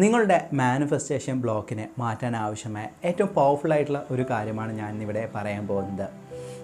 നിങ്ങളുടെ മാനിഫെസ്റ്റേഷൻ ബ്ലോക്കിനെ മാറ്റാൻ ആവശ്യമായ ഏറ്റവും പവർഫുൾ ആയിട്ടുള്ള ഒരു കാര്യമാണ് ഞാൻ ഇവിടെ പറയാൻ പോകുന്നത്.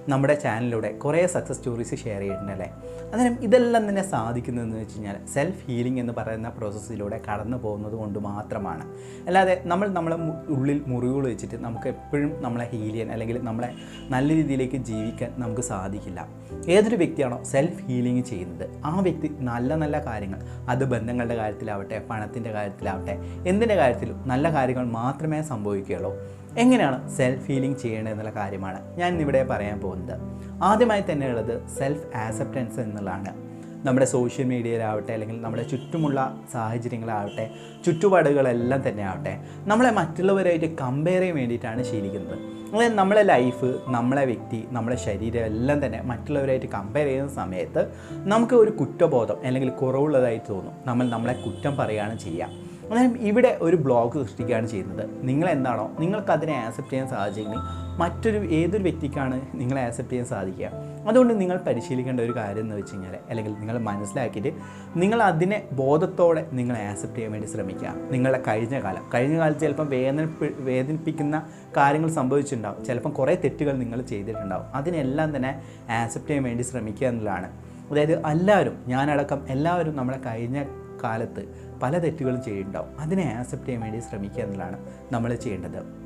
നമ്മുടെ ചാനലിലൂടെ കുറേ സക്സസ് സ്റ്റോറീസ് ഷെയർ ചെയ്തിട്ടുണ്ട് അല്ലേ അന്നേരം ഇതെല്ലാം തന്നെ സാധിക്കുന്നതെന്ന് വെച്ച് കഴിഞ്ഞാൽ സെൽഫ് ഹീലിംഗ് എന്ന് പറയുന്ന പ്രോസസ്സിലൂടെ കടന്നു പോകുന്നത് കൊണ്ട് മാത്രമാണ്. അല്ലാതെ നമ്മൾ നമ്മളെ ഉള്ളിൽ മുറിവുകൾ വെച്ചിട്ട് നമുക്ക് എപ്പോഴും നമ്മളെ ഹീൽ ചെയ്യാൻ അല്ലെങ്കിൽ നമ്മളെ നല്ല രീതിയിലേക്ക് ജീവിക്കാൻ നമുക്ക് സാധിക്കില്ല. ഏതൊരു വ്യക്തിയാണോ സെൽഫ് ഹീലിംഗ് ചെയ്യുന്നത് ആ വ്യക്തി നല്ല നല്ല കാര്യങ്ങൾ അത് ബന്ധങ്ങളുടെ കാര്യത്തിലാവട്ടെ പണത്തിന്റെ കാര്യത്തിലാവട്ടെ എന്തിന്റെ കാര്യത്തിലും നല്ല കാര്യങ്ങൾ മാത്രമേ സംഭവിക്കുകയുള്ളൂ. എങ്ങനെയാണ് സെൽഫ് ഹീലിംഗ് ചെയ്യണത് എന്നുള്ള കാര്യമാണ് ഞാൻ ഇന്നിവിടെ പറയാൻ പോകുന്നത്. ആദ്യമായി തന്നെ ഉള്ളത് സെൽഫ് ആക്സെപ്റ്റൻസ് എന്നുള്ളതാണ്. നമ്മുടെ സോഷ്യൽ മീഡിയയിലാവട്ടെ അല്ലെങ്കിൽ നമ്മുടെ ചുറ്റുമുള്ള സാഹചര്യങ്ങളാവട്ടെ ചുറ്റുപാടുകളെല്ലാം തന്നെ ആവട്ടെ നമ്മളെ മറ്റുള്ളവരായിട്ട് കമ്പയർ ചെയ്യാൻ വേണ്ടിയിട്ടാണ് ശീലിക്കുന്നത്. അതായത് നമ്മളെ ലൈഫ് നമ്മളെ വ്യക്തി നമ്മളെ ശരീരം എല്ലാം തന്നെ മറ്റുള്ളവരായിട്ട് കമ്പയർ ചെയ്യുന്ന സമയത്ത് നമുക്ക് ഒരു കുറ്റബോധം അല്ലെങ്കിൽ കുറവുള്ളതായി തോന്നും. നമ്മൾ നമ്മളെ കുറ്റം പറയുകയാണ് ചെയ്യുക. അന്നേരം ഇവിടെ ഒരു ബ്ലോഗ് സൃഷ്ടിക്കുകയാണ് ചെയ്യുന്നത്. നിങ്ങൾ എന്താണോ നിങ്ങൾക്ക് അതിനെ ആക്സെപ്റ്റ് ചെയ്യാൻ സാധിച്ചെങ്കിൽ മറ്റൊരു ഏതൊരു വ്യക്തിക്കാണ് നിങ്ങളെ ആക്സെപ്റ്റ് ചെയ്യാൻ സാധിക്കുക? അതുകൊണ്ട് നിങ്ങൾ പരിശീലിക്കേണ്ട ഒരു കാര്യം എന്ന് വെച്ച് കഴിഞ്ഞാൽ അല്ലെങ്കിൽ നിങ്ങൾ മനസ്സിലാക്കിയിട്ട് നിങ്ങൾ അതിനെ ബോധത്തോടെ നിങ്ങൾ ആക്സെപ്റ്റ് ചെയ്യാൻ വേണ്ടി ശ്രമിക്കുക. നിങ്ങളുടെ കഴിഞ്ഞ കാലം കഴിഞ്ഞ കാലത്ത് ചിലപ്പം വേദന വേദനിപ്പിക്കുന്ന കാര്യങ്ങൾ സംഭവിച്ചിട്ടുണ്ടാവും. ചിലപ്പം കുറേ തെറ്റുകൾ നിങ്ങൾ ചെയ്തിട്ടുണ്ടാവും. അതിനെല്ലാം തന്നെ ആക്സെപ്റ്റ് ചെയ്യാൻ വേണ്ടി ശ്രമിക്കുക എന്നുള്ളതാണ്. അതായത് എല്ലാവരും ഞാനടക്കം എല്ലാവരും നമ്മുടെ കഴിഞ്ഞ കാലത്ത് പല തെറ്റുകളും ചെയ്യുന്നുണ്ടാവും അതിനെ ആക്സെപ്റ്റ് ചെയ്യാൻ വേണ്ടി ശ്രമിക്കുക എന്നുള്ളതാണ് നമ്മൾ ചെയ്യേണ്ടത്.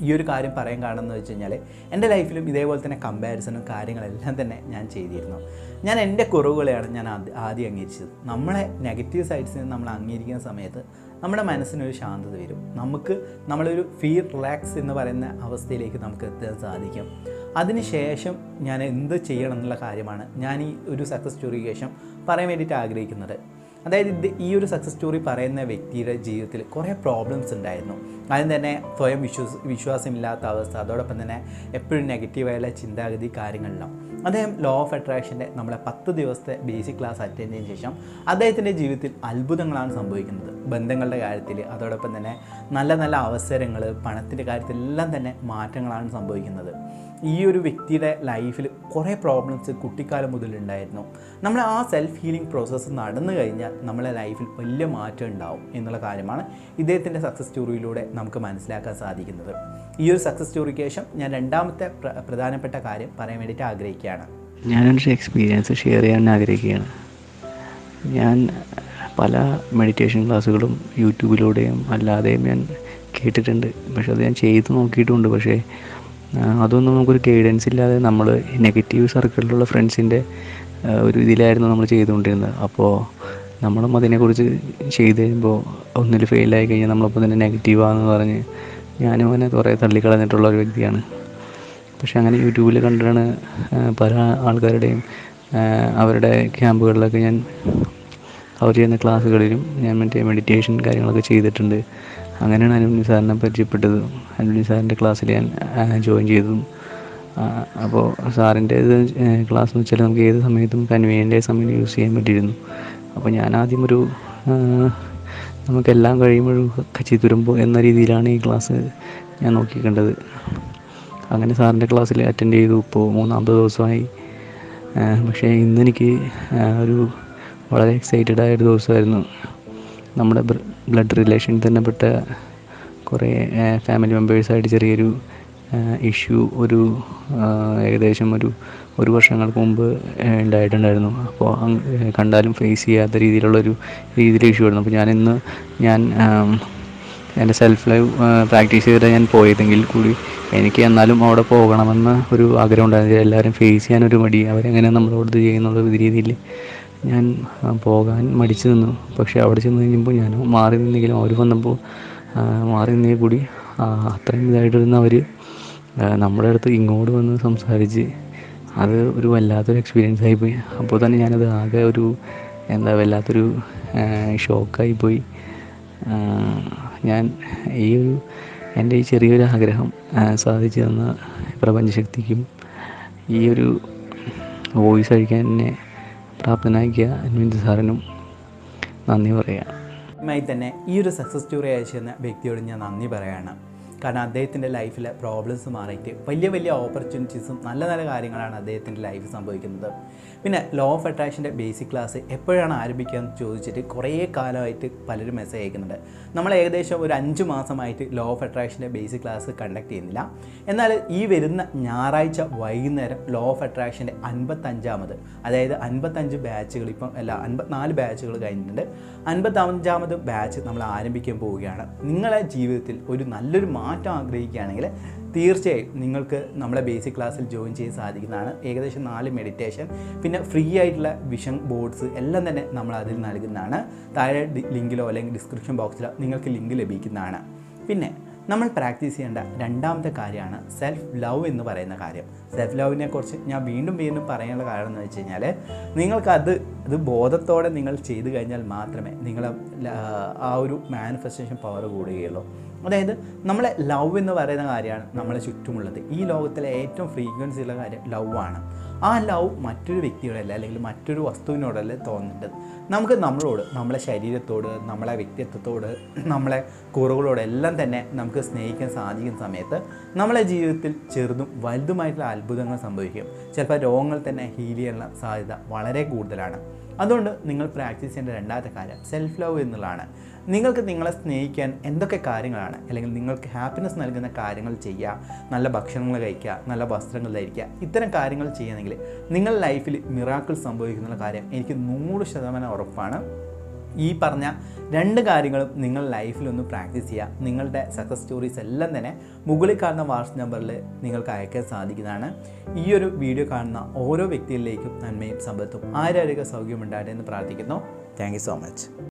ഈ ഒരു കാര്യം പറയാൻ കാണുന്നത് വെച്ച് കഴിഞ്ഞാൽ എന്റെ ലൈഫിലും ഇതേപോലെ തന്നെ കമ്പാരിസണും കാര്യങ്ങളെല്ലാം തന്നെ ഞാൻ ചെയ്തിരുന്നു. ഞാൻ എന്റെ കുറവുകളെയാണ് ഞാൻ ആദ്യ- അംഗീകരിച്ചത്. നമ്മളെ നെഗറ്റീവ് സൈഡ്സിനെ നമ്മൾ അംഗീകരിക്കുന്ന സമയത്ത് നമ്മുടെ മനസ്സിനൊരു ശാന്തത വരും. നമുക്ക് നമ്മളൊരു ഫീൽ റിലാക്സ് എന്ന് പറയുന്ന അവസ്ഥയിലേക്ക് നമുക്ക് എത്താൻ സാധിക്കും. അതിനുശേഷം ഞാൻ എന്ത് ചെയ്യണം എന്നുള്ള കാര്യമാണ് ഞാൻ ഈ ഒരു സക്സസ് സ്റ്റോറിക്ക് ശേഷം പറയാൻ വേണ്ടിയിട്ട് ആഗ്രഹിക്കുന്നത്. അതായത് ഇത് ഈ ഒരു സക്സസ് സ്റ്റോറി പറയുന്ന വ്യക്തിയുടെ ജീവിതത്തിൽ കുറേ പ്രോബ്ലംസ് ഉണ്ടായിരുന്നു. ആദ്യം തന്നെ സ്വയം വിശ്വാസ വിശ്വാസമില്ലാത്ത അവസ്ഥ. അതോടൊപ്പം തന്നെ എപ്പോഴും നെഗറ്റീവായുള്ള ചിന്താഗതി കാര്യങ്ങളെല്ലാം അദ്ദേഹം ലോ ഓഫ് അട്രാക്ഷന്റെ നമ്മളെ പത്ത് ദിവസത്തെ ബേസിക് ക്ലാസ് അറ്റൻഡ് ചെയ്തതിന് ശേഷം അദ്ദേഹത്തിന്റെ ജീവിതത്തിൽ അത്ഭുതങ്ങളാണ് സംഭവിക്കുന്നത്. ബന്ധങ്ങളുടെ കാര്യത്തിൽ അതോടൊപ്പം തന്നെ നല്ല നല്ല അവസരങ്ങൾ പണത്തിന്റെ കാര്യത്തിലെല്ലാം തന്നെ മാറ്റങ്ങളാണ് സംഭവിക്കുന്നത്. ഈ ഒരു വ്യക്തിയുടെ ലൈഫിൽ കുറേ പ്രോബ്ലംസ് കുട്ടിക്കാലം മുതലുണ്ടായിരുന്നു. നമ്മൾ ആ സെൽഫ് ഹീലിംഗ് പ്രോസസ്സ് നടന്നു കഴിഞ്ഞാൽ നമ്മളെ ലൈഫിൽ വലിയ മാറ്റം ഉണ്ടാവും എന്നുള്ള കാര്യമാണ് ഇദ്ദേഹത്തിന്റെ സക്സസ് സ്റ്റോറിയിലൂടെ നമുക്ക് മനസ്സിലാക്കാൻ സാധിക്കുന്നത്. ഈ ഒരു സക്സസ് സ്റ്റോറിക്ക് ശേഷം ഞാൻ രണ്ടാമത്തെ പ്ര- പ്രധാനപ്പെട്ട കാര്യം പറയാൻ വേണ്ടിയിട്ട് ആഗ്രഹിക്കുകയാണ്. ഞാനൊരു എക്സ്പീരിയൻസ് ഷെയർ ചെയ്യാൻ ആഗ്രഹിക്കുകയാണ്. ഞാൻ പല മെഡിറ്റേഷൻ ക്ലാസ്സുകളും യൂട്യൂബിലൂടെയും അല്ലാതെയും ഞാൻ കേട്ടിട്ടുണ്ട്. പക്ഷെ അത് ഞാൻ ചെയ്ത് നോക്കിയിട്ടുമുണ്ട് പക്ഷേ അതൊന്നും നമുക്കൊരു ഗൈഡൻസ് ഇല്ലാതെ നമ്മൾ നെഗറ്റീവ് സർക്കിളിലുള്ള ഫ്രണ്ട്സിന്റെ ഒരു ഇതിലായിരുന്നു നമ്മൾ ചെയ്തുകൊണ്ടിരുന്നത്. അപ്പോൾ നമ്മളും അതിനെക്കുറിച്ച് ചെയ്ത് കഴിയുമ്പോൾ ഒന്നിൽ ഫെയിലായി കഴിഞ്ഞാൽ നമ്മളപ്പോൾ തന്നെ നെഗറ്റീവാണെന്ന് പറഞ്ഞ് ഞാനും അങ്ങനെ കുറേ തള്ളിക്കളഞ്ഞിട്ടുള്ള ഒരു വ്യക്തിയാണ്. പക്ഷെ അങ്ങനെ യൂട്യൂബിൽ കണ്ടാണ് പല ആൾക്കാരുടെയും അവരുടെ ക്യാമ്പുകളിലൊക്കെ ഞാൻ അവർ ചെയ്യുന്ന ക്ലാസ്സുകളിലും ഞാൻ മറ്റേ മെഡിറ്റേഷൻ കാര്യങ്ങളൊക്കെ ചെയ്തിട്ടുണ്ട്. അങ്ങനെയാണ് അനുവിനി സാറിനെ പരിചയപ്പെട്ടത് അനുവിനി സാറിന്റെ ക്ലാസ്സിൽ ഞാൻ ജോയിൻ ചെയ്തതും. അപ്പോൾ സാറിന്റെ ഇത് ക്ലാസ് എന്ന് വെച്ചാൽ നമുക്ക് ഏത് സമയത്തും കൺവീനിയന്റ് സമയം യൂസ് ചെയ്യാൻ പറ്റിയിരുന്നു. അപ്പോൾ ഞാൻ ആദ്യം ഒരു നമുക്കെല്ലാം കഴിയുമ്പോഴും കച്ചി തുരുമ്പോ എന്ന രീതിയിലാണ് ഈ ക്ലാസ് ഞാൻ നോക്കിക്കേണ്ടത്. അങ്ങനെ സാറിന്റെ ക്ലാസ്സിൽ അറ്റൻഡ് ചെയ്തു. ഇപ്പോൾ മൂന്നാമത്തെ ദിവസമായി. പക്ഷേ ഇന്നെനിക്ക് ഒരു വളരെ എക്സൈറ്റഡ് ആയൊരു ദിവസമായിരുന്നു. നമ്മുടെ ബ്ലഡ് റിലേഷൻ തന്നെ പെട്ട കുറേ ഫാമിലി മെമ്പേഴ്സായിട്ട് ചെറിയൊരു ഇഷ്യൂ ഒരു ഏകദേശം ഒരു ഒരു വർഷങ്ങൾക്ക് മുമ്പ് ഉണ്ടായിട്ടുണ്ടായിരുന്നു. അപ്പോൾ കണ്ടാലും ഫേസ് ചെയ്യാത്ത രീതിയിലുള്ളൊരു രീതിയിൽ ഇഷ്യൂ ആയിരുന്നു. അപ്പോൾ ഞാനിന്ന് ഞാൻ എന്റെ സെൽഫ് ലൈവ് പ്രാക്ടീസ് ചെയ്തിട്ട് ഞാൻ പോയതെങ്കിൽ കൂടി എനിക്ക് എന്നാലും അവിടെ പോകണമെന്ന് ഒരു ആഗ്രഹം ഉണ്ടായിരുന്നു. എല്ലാവരും ഫേസ് ചെയ്യാൻ ഒരു മടി. അവരെങ്ങനെ നമ്മളോട് ഇത് ചെയ്യുന്നുള്ള രീതിയിൽ ഞാൻ പോകാൻ മടിച്ചു നിന്നു. പക്ഷേ അവിടെ ചെന്ന് കഴിഞ്ഞപ്പോൾ ഞാൻ മാറി നിന്നെങ്കിലും അവർ വന്നപ്പോൾ മാറി നിന്നേ കൂടി അത്രയും ഇതായിട്ടിരുന്ന അവർ നമ്മുടെ അടുത്ത് ഇങ്ങോട്ട് വന്ന് സംസാരിച്ച് അത് ഒരു വല്ലാത്തൊരു എക്സ്പീരിയൻസ് ആയിപ്പോയി. അപ്പോൾ തന്നെ ഞാനത് ആകെ ഒരു എന്താ വല്ലാത്തൊരു ഷോക്കായിപ്പോയി ഞാൻ ഈ ഒരു എന്റെ ഈ ചെറിയൊരു ആഗ്രഹം സാധിച്ചു തന്ന പ്രപഞ്ചശക്തിക്കും ഈ ഒരു വോയിസ് അഴിക്കാൻ എന്നെ പ്രാപ്തനാക്കിയ അൻവിന്ദ് സാറിനും നന്ദി പറയാം ആദ്യമായി തന്നെ ഈ ഒരു സക്സസ് സ്റ്റോറി അയച്ചു തന്ന വ്യക്തിയോട് ഞാൻ നന്ദി പറയാണ് കാരണം അദ്ദേഹത്തിന്റെ ലൈഫിലെ പ്രോബ്ലംസ് മാറിയിട്ട് വലിയ വലിയ ഓപ്പർച്യൂണിറ്റീസും നല്ല നല്ല കാര്യങ്ങളാണ് അദ്ദേഹത്തിന്റെ ലൈഫ് സംഭവിക്കുന്നത്. പിന്നെ ലോ ഓഫ് അട്രാക്ഷന്റെ ബേസിക് ക്ലാസ് എപ്പോഴാണ് ആരംഭിക്കുക എന്ന് ചോദിച്ചിട്ട് കുറേ കാലമായിട്ട് പലരും മെസ്സേജ് അയക്കുന്നുണ്ട്. നമ്മൾ ഏകദേശം ഒരു അഞ്ച് മാസമായിട്ട് ലോ ഓഫ് അട്രാക്ഷന്റെ ബേസിക് ക്ലാസ് കണ്ടക്ട് ചെയ്യുന്നില്ല. എന്നാൽ ഈ വരുന്ന ഞായറാഴ്ച വൈകുന്നേരം ലോ ഓഫ് അട്രാക്ഷന്റെ അൻപത്തഞ്ചാമത് അതായത് അൻപത്തഞ്ച് ബാച്ചുകൾ ഇപ്പം അല്ല അൻപത്തിനാല് ബാച്ചുകൾ കഴിഞ്ഞിട്ടുണ്ട്. അൻപത്തഞ്ചാമത് ബാച്ച് നമ്മൾ ആരംഭിക്കാൻ പോവുകയാണ്. നിങ്ങളെ ജീവിതത്തിൽ ഒരു നല്ലൊരു മാറ്റം ആഗ്രഹിക്കുകയാണെങ്കിൽ തീർച്ചയായും നിങ്ങൾക്ക് നമ്മളെ ബേസിക് ക്ലാസ്സിൽ ജോയിൻ ചെയ്യാൻ സാധിക്കുന്നതാണ്. ഏകദേശം നാല് മെഡിറ്റേഷൻ പിന്നെ ഫ്രീ ആയിട്ടുള്ള വിഷൻ ബോർഡ്സ് എല്ലാം തന്നെ നമ്മൾ അതിൽ നൽകുന്നതാണ്. താഴെ ലിങ്കിലോ അല്ലെങ്കിൽ ഡിസ്ക്രിപ്ഷൻ ബോക്സിലോ നിങ്ങൾക്ക് ലിങ്ക് ലഭിക്കുന്നതാണ്. പിന്നെ നമ്മൾ പ്രാക്ടീസ് ചെയ്യേണ്ട രണ്ടാമത്തെ കാര്യമാണ് സെൽഫ് ലവ് എന്ന് പറയുന്ന കാര്യം. സെൽഫ് ലവിനെ കുറിച്ച് ഞാൻ വീണ്ടും വീണ്ടും പറയാനുള്ള കാരണം എന്ന് വെച്ച് കഴിഞ്ഞാൽ നിങ്ങൾക്കത് അത് ബോധത്തോടെ നിങ്ങൾ ചെയ്തു കഴിഞ്ഞാൽ മാത്രമേ നിങ്ങളെ ആ ഒരു മാനിഫെസ്റ്റേഷൻ പവർ കൂടുകയുള്ളൂ. അതായത് നമ്മളെ ലവ് എന്ന് പറയുന്ന കാര്യമാണ് നമ്മളെ ചുറ്റുമുള്ളത്. ഈ ലോകത്തിലെ ഏറ്റവും ഫ്രീക്വൻസി ഉള്ള കാര്യം ലവ് ആണ്. ആ ലവ് മറ്റൊരു വ്യക്തിയോടല്ല അല്ലെങ്കിൽ മറ്റൊരു വസ്തുവിനോടല്ല തോന്നേണ്ടത്. നമുക്ക് നമ്മളോട് നമ്മളെ ശരീരത്തോട് നമ്മളെ വ്യക്തിത്വത്തോട് നമ്മളെ കുറവുകളോട് എല്ലാം തന്നെ നമുക്ക് സ്നേഹിക്കാൻ സാധിക്കുന്ന സമയത്ത് നമ്മളെ ജീവിതത്തിൽ ചെറുതും വലുതുമായിട്ടുള്ള അത്ഭുതങ്ങൾ സംഭവിക്കും. ചിലപ്പോൾ രോഗങ്ങൾ തന്നെ ഹീൽ ചെയ്യാനുള്ള സാധ്യത വളരെ കൂടുതലാണ്. അതുകൊണ്ട് നിങ്ങൾ പ്രാക്ടീസ് ചെയ്യേണ്ട രണ്ടാമത്തെ കാര്യം സെൽഫ് ലവ് എന്നുള്ളതാണ്. നിങ്ങൾക്ക് നിങ്ങളെ സ്നേഹിക്കാൻ എന്തൊക്കെ കാര്യങ്ങളാണ്? അല്ലെങ്കിൽ നിങ്ങൾക്ക് ഹാപ്പിനെസ് നൽകുന്ന കാര്യങ്ങൾ ചെയ്യുക നല്ല ഭക്ഷണങ്ങൾ കഴിക്കുക നല്ല വസ്ത്രങ്ങൾ ധരിക്കുക ഇത്തരം കാര്യങ്ങൾ ചെയ്യണമെങ്കിൽ നിങ്ങളുടെ ലൈഫിൽ മിറാക്കിൾ സംഭവിക്കുന്ന കാര്യം എനിക്ക് നൂറ് ശതമാനം ഉറപ്പാണ്. ഈ പറഞ്ഞ രണ്ട് കാര്യങ്ങളും നിങ്ങൾ ലൈഫിലൊന്ന് പ്രാക്ടീസ് ചെയ്യുക. നിങ്ങളുടെ സക്സസ് സ്റ്റോറീസ് എല്ലാം തന്നെ മുകളിൽ കാണുന്ന വാട്സ് നമ്പറിൽ നിങ്ങൾക്ക് അയക്കാൻ സാധിക്കുന്നതാണ്. ഈ ഒരു വീഡിയോ കാണുന്ന ഓരോ വ്യക്തികളിലേക്കും നന്മയും സമ്പത്തും ആരോഗ്യ സൗഖ്യം ഉണ്ടാകട്ടെ എന്ന് പ്രാർത്ഥിക്കുന്നു. Thank so much